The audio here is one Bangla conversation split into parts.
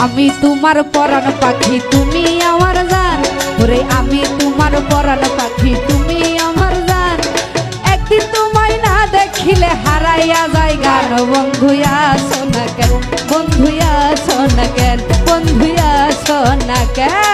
আমি তোমার পরাণ পাখি, তুমি আমার জান। ওরে, আমি তোমার পরাণ পাখি, তুমি আমার জান। একদিন তোমায় না দেখিলে হারাইয়া যায় গান। বন্ধুয়া সোনা কেন? বন্ধুয়া সোনা কেন? বন্ধুয়া সোনা কেন?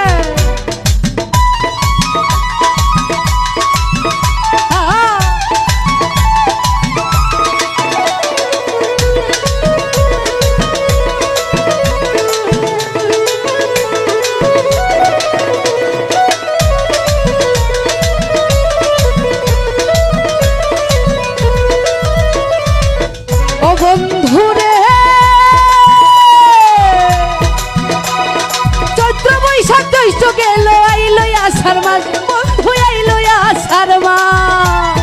জ্যৈষ্ঠ গেল, আইলো আষাঢ় মাস বন্ধু, আইলো আষাঢ় মাস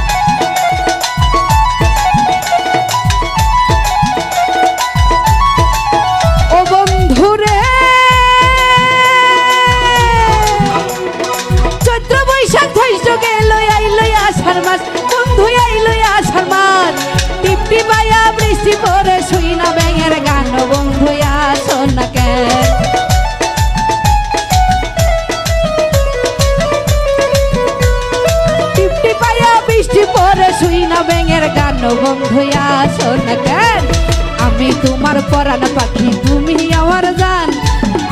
ও বন্ধুরে চৈত্র বৈশাখ জ্যৈষ্ঠ গেল, আইলো আষাঢ় মাস বন্ধু, আইলো বৃষ্টি পরে শুই না ব্যাঙের গান বন্ধু আসো কেন? আমি তোমার পরাণ পাখি, তুমি আমার জান।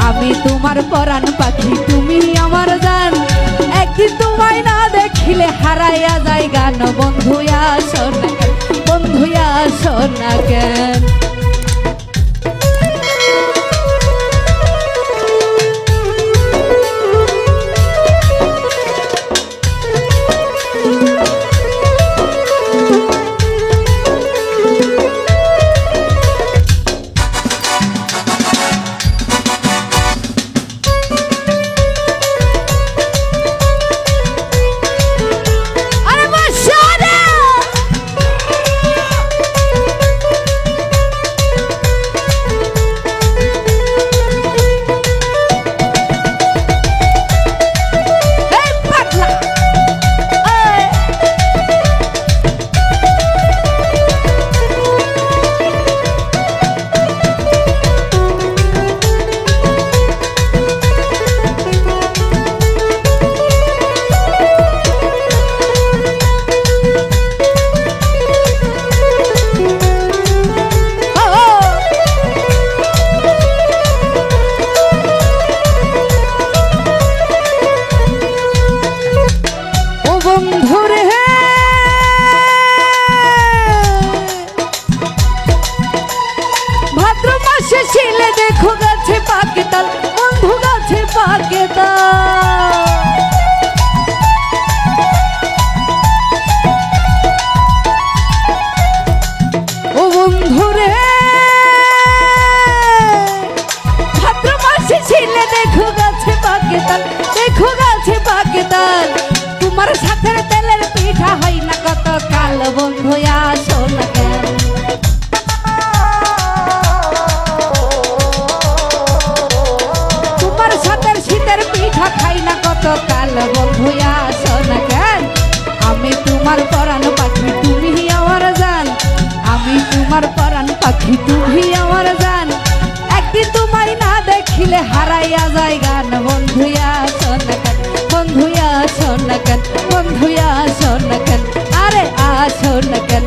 আমি তোমার পরাণ পাখি, তুমি আমার জান। একদিন তোমায় না দেখিলে হারাইয়া যায় গান বন্ধু আসো না কেন? বন্ধু আসো কেন? পাকে তাল ও বন্ধুরে ভাদ্র মাসে ছিলে দেখো গাছে পাকে তাল দেখো গাছে পাকে তাল তোমার সাথে তেলের পিঠা হয় না কত কাল বন্ধু আসো না কেন কাল বন্ধু কেন? আমি তোমার পরাণ পাখি, তুমি আমার জান। আমি তোমার পরাণ পাখি, তুমি আমার জান। একদিন তোমায় না দেখিলে হারাইয়া যায় গান। বন্ধু আসো কেন? বন্ধু আসো কেন? বন্ধু আসো কেন? আরে আসো কেন?